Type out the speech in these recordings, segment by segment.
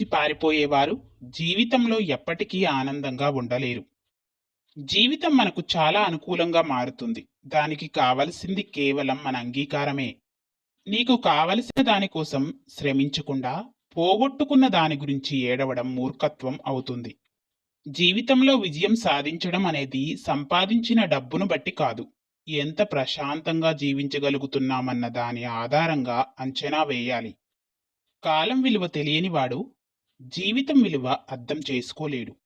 చూసి పారిపోయేవారు జీవితంలో ఎప్పటికీ ఆనందంగా ఉండలేరు. జీవితం మనకు చాలా అనుకూలంగా మారుతుంది. దానికి కావలసింది కేవలం మన అంగీకారమే. నీకు కావలసిన దానికోసం శ్రమించకుండా పోగొట్టుకున్న దాని గురించి ఏడవడం మూర్ఖత్వం అవుతుంది. జీవితంలో విజయం సాధించడం అనేది సంపాదించిన డబ్బును బట్టి కాదు. ఎంత ప్రశాంతంగా జీవించగలుగుతున్నామన్న దాని ఆధారంగా అంచనా వేయాలి. కాలం విలువ తెలియనివాడు జీవితం విలువ అర్థం చేసుకోలేడు.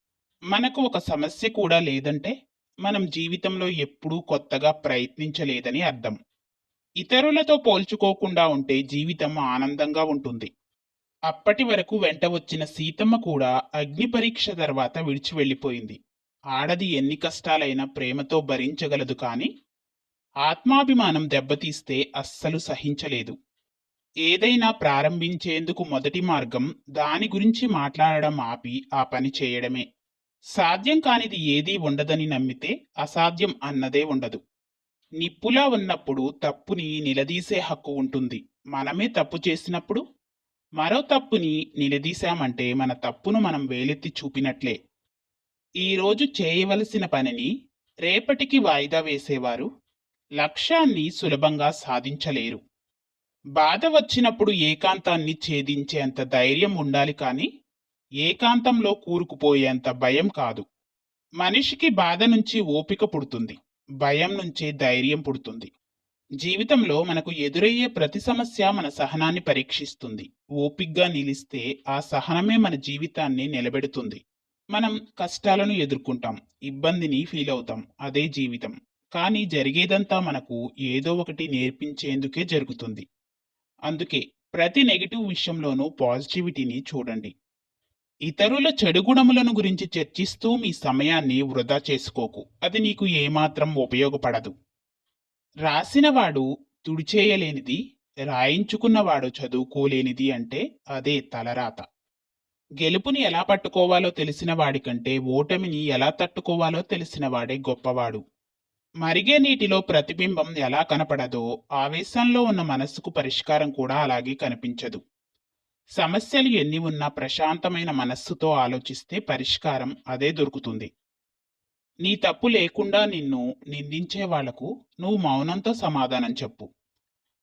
మనకు ఒక సమస్య కూడా లేదంటే మనం జీవితంలో ఎప్పుడూ కొత్తగా ప్రయత్నించలేదని అర్థం. ఇతరులతో పోల్చుకోకుండా ఉంటే జీవితం ఆనందంగా ఉంటుంది. అప్పటి వరకు వెంట వచ్చిన సీతమ్మ కూడా అగ్ని పరీక్ష తర్వాత విడిచి వెళ్ళిపోయింది ఆడది ఎన్ని కష్టాలైనా ప్రేమతో భరించగలదు కానీ ఆత్మాభిమానం దెబ్బతీస్తే అస్సలు సహించలేదు. ఏదైనా ప్రారంభించేందుకు మొదటి మార్గం దాని గురించి మాట్లాడడం ఆపి ఆ పని చేయడమే. సాధ్యం కానిది ఏదీ ఉండదని నమ్మితే అసాధ్యం అన్నదే ఉండదు. నిప్పులా ఉన్నప్పుడు తప్పుని నిలదీసే హక్కు ఉంటుంది. మనమే తప్పు చేసినప్పుడు మరో తప్పుని నిలదీశామంటే మన తప్పును మనం వేలెత్తి చూపినట్లే. ఈరోజు చేయవలసిన పనిని రేపటికి వాయిదా వేసేవారు లక్ష్యాన్ని సులభంగా సాధించలేరు. బాధ వచ్చినప్పుడు ఏకాంతాన్ని ఛేదించేంత ధైర్యం ఉండాలి కానీ ఏకాంతంలో కూరుకుపోయేంత భయం కాదు. మనిషికి బాధ నుంచి ఓపిక పుడుతుంది. భయం నుంచే ధైర్యం పుడుతుంది. జీవితంలో మనకు ఎదురయ్యే ప్రతి సమస్య మన సహనాన్ని పరీక్షిస్తుంది. ఓపిగ్గా నిలిస్తే ఆ సహనమే మన జీవితాన్ని నిలబెడుతుంది. మనం కష్టాలను ఎదుర్కొంటాం. ఇబ్బందిని ఫీల్ అవుతాం. అదే జీవితం. కానీ జరిగేదంతా మనకు ఏదో ఒకటి నేర్పించేందుకే జరుగుతుంది. అందుకే ప్రతి నెగిటివ్ విషయంలోనూ పాజిటివిటీని చూడండి. ఇతరుల చెడు గుణములను గురించి చర్చిస్తూ మీ సమయాన్ని వృధా చేసుకోకు. అది నీకు ఏమాత్రం ఉపయోగపడదు. రాసినవాడు తుడిచేయలేనిది రాయించుకున్నవాడు చదువుకోలేనిది అంటే అదే తలరాత. గెలుపుని ఎలా పట్టుకోవాలో తెలిసిన వాడికంటే ఓటమిని ఎలా తట్టుకోవాలో తెలిసినవాడే గొప్పవాడు. మరిగే నీటిలో ప్రతిబింబం ఎలా కనపడదో ఆవేశంలో ఉన్న మనస్సుకు పరిష్కారం కూడా అలాగే కనిపించదు. సమస్యలు ఎన్ని ఉన్నా ప్రశాంతమైన మనస్సుతో ఆలోచిస్తే పరిష్కారం అదే దొరుకుతుంది. నీ తప్పు లేకుండా నిన్ను నిందించే వాళ్ళకు నువ్వు మౌనంతో సమాధానం చెప్పు.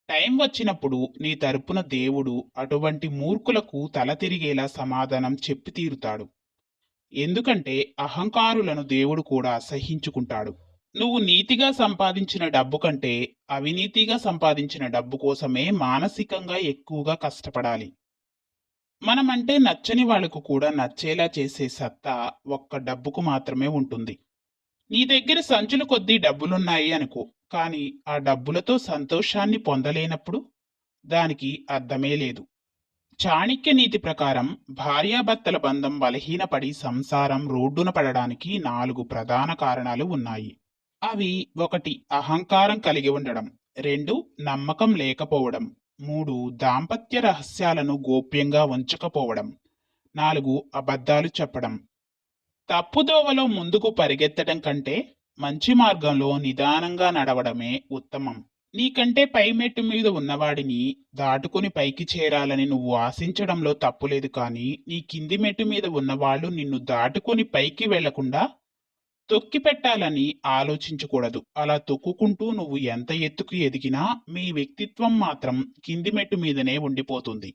టైం వచ్చినప్పుడు నీ తరపున దేవుడు అటువంటి మూర్ఖులకు తల తిరిగేలా సమాధానం చెప్పి తీరుతాడు. ఎందుకంటే అహంకారులను దేవుడు కూడా అసహించుకుంటాడు. నువ్వు నీతిగా సంపాదించిన డబ్బు కంటే అవినీతిగా సంపాదించిన డబ్బు కోసమే మానసికంగా ఎక్కువగా కష్టపడాలి. మనమంటే నచ్చని వాళ్ళకు కూడా నచ్చేలా చేసే సత్తా ఒక్క డబ్బుకు మాత్రమే ఉంటుంది. నీ దగ్గర సంచులు కొద్దీ డబ్బులున్నాయి అనుకో కానీ ఆ డబ్బులతో సంతోషాన్ని పొందలేనప్పుడు దానికి అర్థమే లేదు. చాణక్య నీతి ప్రకారం భార్యాభర్తల బంధం బలహీనపడి సంసారం రోడ్డున పడడానికి నాలుగు ప్రధాన కారణాలు ఉన్నాయి. అవి ఒకటి అహంకారం కలిగి ఉండడం రెండు నమ్మకం లేకపోవడం మూడు దాంపత్య రహస్యాలను గోప్యంగా ఉంచకపోవడం నాలుగు అబద్ధాలు చెప్పడం. తప్పుదోవలో ముందుకు పరిగెత్తడం కంటే మంచి మార్గంలో నిదానంగా నడవడమే ఉత్తమం. నీకంటే పై మెట్టు మీద ఉన్నవాడిని దాటుకుని పైకి చేరాలని నువ్వు ఆశించడంలో తప్పులేదు కానీ నీ కింది మెట్టు మీద ఉన్నవాళ్ళు నిన్ను దాటుకుని పైకి వెళ్ళకుండా తొక్కి పెట్టాలని ఆలోచించకూడదు. అలా తొక్కుకుంటూ నువ్వు ఎంత ఎత్తుకు ఎదిగినా మీ వ్యక్తిత్వం మాత్రం కింది మెట్టు మీదనే ఉండిపోతుంది.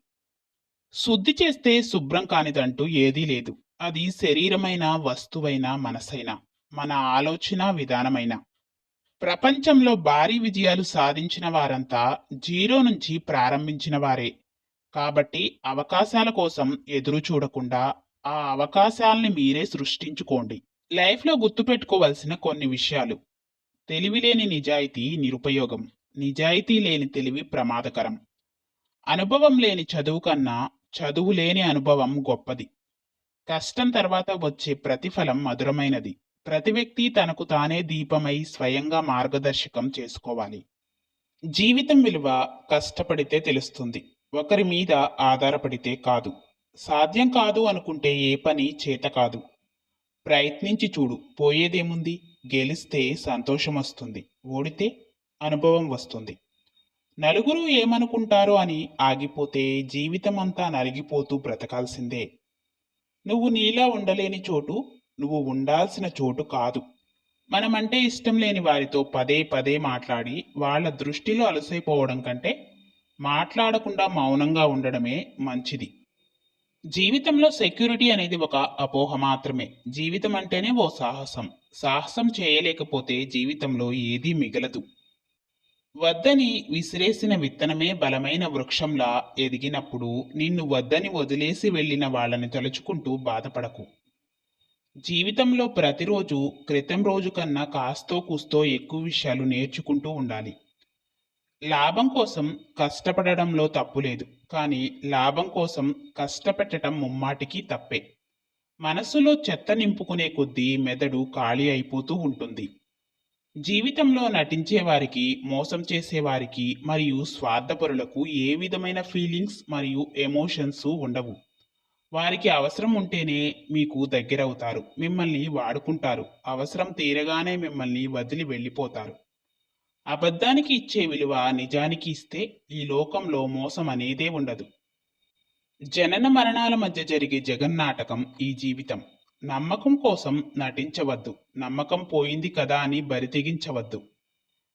శుద్ధి చేస్తే శుభ్రం కానిదంటూ ఏదీ లేదు. అది శరీరమైన వస్తువైన మనసైనా మన ఆలోచన విధానమైన. ప్రపంచంలో భారీ విజయాలు సాధించిన వారంతా జీరో నుంచి ప్రారంభించిన వారే. కాబట్టి అవకాశాల కోసం ఎదురు చూడకుండా ఆ అవకాశాల్ని మీరే సృష్టించుకోండి. లైఫ్లో గుర్తుపెట్టుకోవాల్సిన కొన్ని విషయాలు. తెలివి లేని నిజాయితీ నిరుపయోగం. నిజాయితీ లేని తెలివి ప్రమాదకరం. అనుభవం లేని చదువు కన్నా చదువు లేని అనుభవం గొప్పది. కష్టం తర్వాత వచ్చే ప్రతిఫలం మధురమైనది. ప్రతి వ్యక్తి తనకు తానే దీపమై స్వయంగా మార్గదర్శకం చేసుకోవాలి. జీవితం విలువ కష్టపడితే తెలుస్తుంది. ఒకరి మీద ఆధారపడితే కాదు. సాధ్యం కాదు అనుకుంటే ఏ పని చేత కాదు. ప్రయత్నించి చూడు పోయేదేముంది? గెలిస్తే సంతోషం వస్తుంది ఓడితే అనుభవం వస్తుంది. నలుగురు ఏమనుకుంటారో అని ఆగిపోతే జీవితం అంతా నలిగిపోతూ బ్రతకాల్సిందే. నువ్వు నీలా ఉండలేని చోటు నువ్వు ఉండాల్సిన చోటు కాదు. మనమంటే ఇష్టం లేని వారితో పదే పదే మాట్లాడి వాళ్ళ దృష్టిలో అలసైపోవడం కంటే మాట్లాడకుండా మౌనంగా ఉండడమే మంచిది. జీవితంలో సెక్యూరిటీ అనేది ఒక అపోహ మాత్రమే. జీవితం అంటేనే ఓ సాహసం. సాహసం చేయలేకపోతే జీవితంలో ఏదీ మిగలదు. వద్దని విసిరేసిన విత్తనమే బలమైన వృక్షంలా ఎదిగినప్పుడు నిన్ను వద్దని వదిలేసి వెళ్ళిన వాళ్ళని తలుచుకుంటూ బాధపడకు. జీవితంలో ప్రతిరోజు క్రితం రోజు కన్నా కాస్తో కూస్తో ఎక్కువ విషయాలు నేర్చుకుంటూ ఉండాలి. లాభం కోసం కష్టపడడంలో తప్పు లేదు. కానీ లాభం కోసం కష్టపెట్టడం ముమ్మాటికి తప్పే. మనస్సులో చెత్త నింపుకునే కొద్దీ మెదడు ఖాళీ అయిపోతూ ఉంటుంది. జీవితంలో నటించే వారికి మోసం చేసే వారికి మరియు స్వార్థపరులకు ఏ విధమైన ఫీలింగ్స్ మరియు ఎమోషన్స్ ఉండవు. వారికి అవసరం ఉంటేనే మీకు దగ్గరవుతారు. మిమ్మల్ని వాడుకుంటారు. అవసరం తీరగానే మిమ్మల్ని వదిలి వెళ్ళిపోతారు. అబద్ధానికి ఇచ్చే విలువ నిజానికి ఇస్తే ఈ లోకంలో మోసం అనేదే ఉండదు. జనన మరణాల మధ్య జరిగే జగన్నాటకం ఈ జీవితం. నమ్మకం కోసం నటించవద్దు. నమ్మకం పోయింది కదా అని బరితెగించవద్దు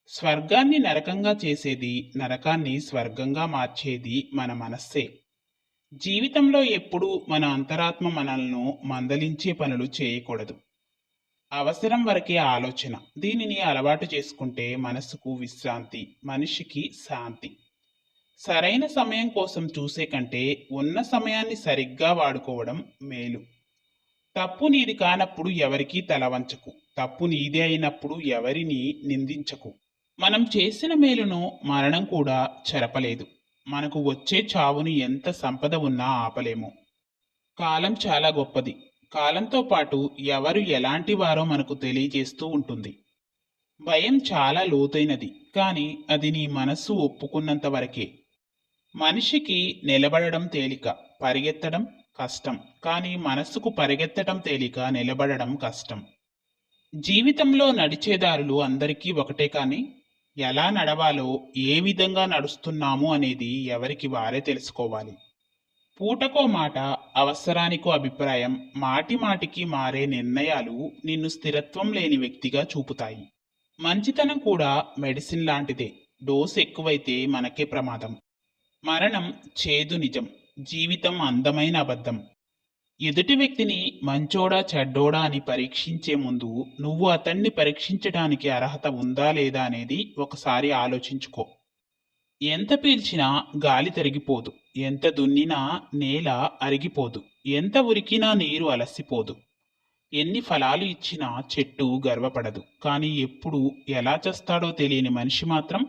స్వర్గాన్ని నరకంగా చేసేది నరకాన్ని స్వర్గంగా మార్చేది మన మనస్సే. జీవితంలో ఎప్పుడూ మన అంతరాత్మ మనల్ని మందలించే పనులు చేయకూడదు. అవసరం వరకే ఆలోచన. దీనిని అలవాటు చేసుకుంటే మనసుకు విశ్రాంతి మనిషికి శాంతి. సరైన సమయం కోసం చూసే కంటే ఉన్న సమయాన్ని సరిగ్గా వాడుకోవడం మేలు. తప్పు నీది కానప్పుడు ఎవరికీ తలవంచకు తప్పు నీదే అయినప్పుడు ఎవరిని నిందించకు. మనం చేసిన మేలును మరణం కూడా చెరపలేదు. మనకు వచ్చే చావును ఎంత సంపద ఉన్నా ఆపలేము. కాలం చాలా గొప్పది. కాలంతో పాటు ఎవరు ఎలాంటి వారో మనకు తెలియజేస్తూ ఉంటుంది. భయం చాలా లోతైనది కానీ అది నీ మనస్సు ఒప్పుకున్నంత వరకే. మనిషికి నిలబడడం తేలిక పరిగెత్తడం కష్టం కానీ మనస్సుకు పరిగెత్తడం తేలిక నిలబడడం కష్టం. జీవితంలో నడిచేదారులు అందరికీ ఒకటే కానీ ఎలా నడవాలో ఏ విధంగా నడుస్తున్నాము అనేది ఎవరికి వారే తెలుసుకోవాలి. పూటకో మాట అవసరానికో అభిప్రాయం మాటి మాటికి మారే నిర్ణయాలు నిన్ను స్థిరత్వం లేని వ్యక్తిగా చూపుతాయి. మంచితనం కూడా మెడిసిన్ లాంటిదే డోస్ ఎక్కువైతే మనకే ప్రమాదం. మరణం చేదు నిజం జీవితం అందమైన అబద్ధం. ఎదుటి వ్యక్తిని మంచోడా చెడ్డోడా అని పరీక్షించే ముందు నువ్వు అతన్ని పరీక్షించడానికి అర్హత ఉందా లేదా అనేది ఒకసారి ఆలోచించుకో. ఎంత పీల్చినా గాలి తరిగిపోదు. ఎంత దున్నినా నేల అరిగిపోదు. ఎంత ఉరికినా నీరు అలసిపోదు. ఎన్ని ఫలాలు ఇచ్చినా చెట్టు గర్వపడదు. కానీ ఎప్పుడు ఎలా చేస్తాడో తెలియని మనిషి మాత్రం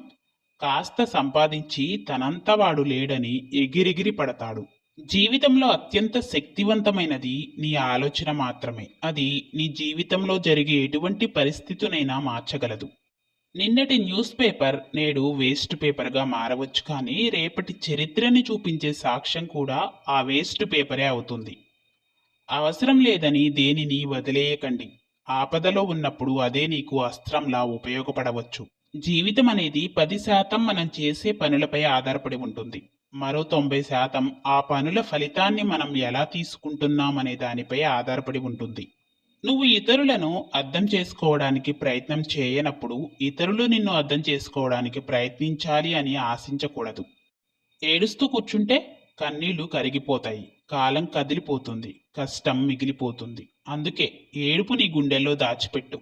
కాస్త సంపాదించి తనంత వాడు లేడని ఎగిరిగిరి పడతాడు. జీవితంలో అత్యంత శక్తివంతమైనది నీ ఆలోచన మాత్రమే. అది నీ జీవితంలో జరిగే ఎటువంటి పరిస్థితునైనా మార్చగలదు. నిన్నటి న్యూస్ పేపర్ నేడు వేస్ట్ పేపర్గా మారవచ్చు కానీ రేపటి చరిత్రని చూపించే సాక్ష్యం కూడా ఆ వేస్ట్ పేపరే అవుతుంది. అవసరం లేదని దేనిని వదిలేయకండి. ఆపదలో ఉన్నప్పుడు అదే నీకు అస్త్రంలా ఉపయోగపడవచ్చు. జీవితం అనేది పది శాతం మనం చేసే పనులపై ఆధారపడి ఉంటుంది. మరో తొంభై శాతం ఆ పనుల ఫలితాన్ని మనం ఎలా తీసుకుంటున్నామనే దానిపై ఆధారపడి ఉంటుంది. నువ్వు ఇతరులను అర్థం చేసుకోవడానికి ప్రయత్నం చేయనప్పుడు ఇతరులు నిన్ను అర్థం చేసుకోవడానికి ప్రయత్నించాలి అని ఆశించకూడదు. ఏడుస్తూ కూర్చుంటే కన్నీళ్ళు కరిగిపోతాయి. కాలం కదిలిపోతుంది. కష్టం మిగిలిపోతుంది. అందుకే ఏడుపు నీ గుండెల్లో దాచిపెట్టు.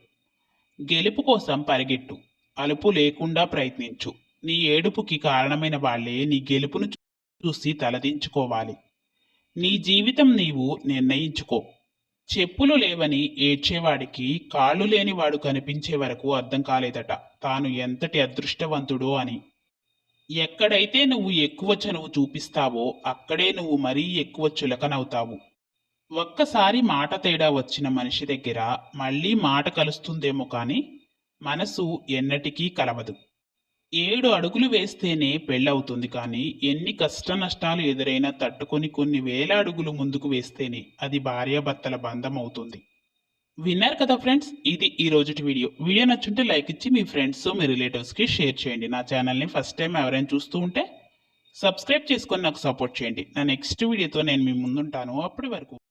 గెలుపు కోసం పరిగెట్టు. అలుపు లేకుండా ప్రయత్నించు. నీ ఏడుపుకి కారణమైన వాళ్ళే నీ గెలుపును చూసి తలదించుకోవాలి. నీ జీవితం నీవు నిర్ణయించుకో. చెప్పులు లేవని ఏడ్చేవాడికి కాళ్ళు లేనివాడు కనిపించే వరకు అర్థం కాలేదట. తాను ఎంతటి అదృష్టవంతుడో అని. ఎక్కడైతే నువ్వు ఎక్కువ చనువు చూపిస్తావో అక్కడే నువ్వు మరీ ఎక్కువ చులకనవుతావు. ఒక్కసారి మాట తేడా వచ్చిన మనిషి దగ్గర మళ్ళీ మాట కలుస్తుందేమో కానీ మనసు ఎన్నటికీ కలవదు. ఏడు అడుగులు వేస్తేనే పెళ్ళవుతుంది కానీ ఎన్ని కష్ట నష్టాలు ఎదురైనా తట్టుకొని కొన్ని వేల అడుగులు ముందుకు వేస్తేనే అది భార్యాభర్తల బంధం అవుతుంది విన్నారు కదా ఫ్రెండ్స్? ఇది ఈ రోజుటి వీడియో. వీడియో నచ్చుంటే లైక్ ఇచ్చి మీ ఫ్రెండ్స్ మీ రిలేటివ్స్కి షేర్ చేయండి. నా ఛానల్ని ఫస్ట్ టైం ఎవరైనా చూస్తూ ఉంటే సబ్స్క్రైబ్ చేసుకొని నాకు సపోర్ట్ చేయండి. నా నెక్స్ట్ వీడియోతో నేను మీ ముందుంటాను. అప్పటి వరకు